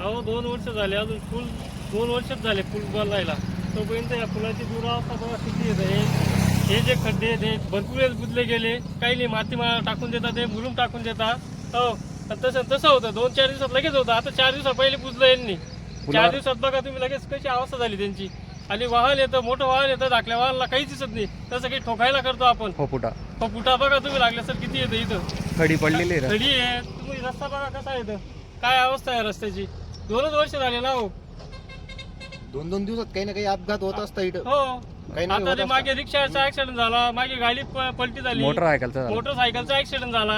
अहो दोन वर्ष झाले अजून पूल दोन वर्षच झाले पूल बनवायला तोपर्यंत या पुलाची दुरावस्था बघा किती येत. आहे हे जे खड्डे आहेत हे भरपूर वेळेस बुजले गेले. काही नाही माती मा टाकून देतात ते मुलूम टाकून देतात. हो तसं तसं होतं. दोन चार दिवसात लगेच होतं. आता चार दिवसात पहिले बुजलं यांनी. चार दिवसात बघा तुम्ही लगेच कशी अवस्था झाली त्यांची. आणि वाहन येतं मोठं वाहन येतं धाकल्या वाहनाला काहीच दिसत नाही. तसं काही ठोकायला करतो आपण. हो फुटा कुठा बघा तुम्ही लागले सर किती येतं इथं. खडी पडलेली खडी आहे. तुम्ही रस्ता बघा कसा येतं काय अवस्था आहे रस्त्याची? दोनच वर्ष झाले ना हो. दोन दोन दिवसात काही ना काही अपघात होत असतं इथं. हो. काही नाही आता होत ते असतं. मागे रिक्षाचा ऍक्सिडेंट झाला मागे गाडी प- पलटी झाली. मोटरसायकलचा झाला. मोटरसायकलचा ऍक्सिडेंट झाला.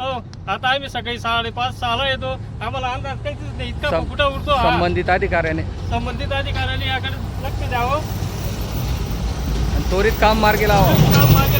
हो. आता आम्ही सकाळी साडेपाच सहाला येतो. आम्हाला अंदाज काहीच नाही. इतका सं- कुठं उडतो हा. संबंधित अधिकाऱ्याने. संबंधित अधिकाऱ्यांनी याकडे लक्ष द्यावं. आणि त्वरित काम मार्गी लावा. काम मागे